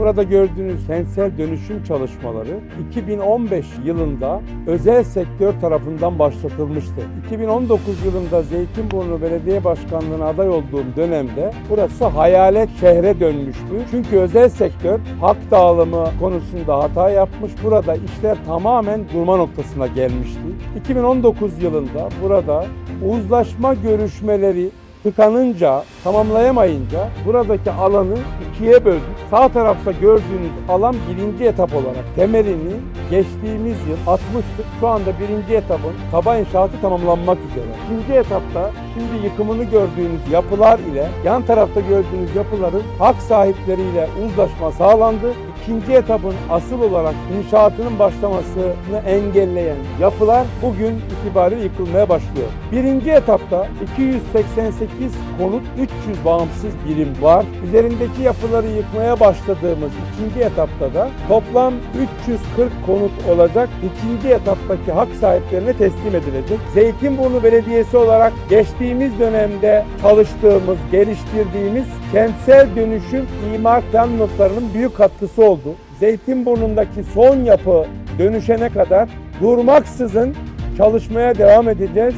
Burada gördüğünüz kentsel dönüşüm çalışmaları 2015 yılında özel sektör tarafından başlatılmıştı. 2019 yılında Zeytinburnu Belediye Başkanlığı'na aday olduğum dönemde burası hayalet şehre dönmüştü. Çünkü özel sektör hak dağılımı konusunda hata yapmış. Burada işler tamamen durma noktasına gelmişti. 2019 yılında burada uzlaşma görüşmeleri tıkanınca, tamamlayamayınca buradaki alanı ikiye böldük. Sağ tarafta gördüğünüz alan birinci etap olarak temelini geçtiğimiz yıl atmıştık. Şu anda birinci etapın kaba inşaatı tamamlanmak üzere. İkinci etapta şimdi yıkımını gördüğünüz yapılar ile yan tarafta gördüğünüz yapıların hak sahipleriyle uzlaşma sağlandı. İkinci etapın asıl olarak inşaatının başlamasını engelleyen yapılar bugün itibariyle yıkılmaya başlıyor. Birinci etapta 288 konut 300 bağımsız birim var. Üzerindeki yapıları yıkmaya başladığımız ikinci etapta da toplam 340 konut olacak. İkinci etaptaki hak sahiplerine teslim edilecek. Zeytinburnu Belediyesi olarak geçtiğimiz dönemde çalıştığımız, geliştirdiğimiz kentsel dönüşüm imar plan notlarının büyük katkısı oldu. Zeytinburnu'ndaki son yapı dönüşene kadar durmaksızın çalışmaya devam edeceğiz.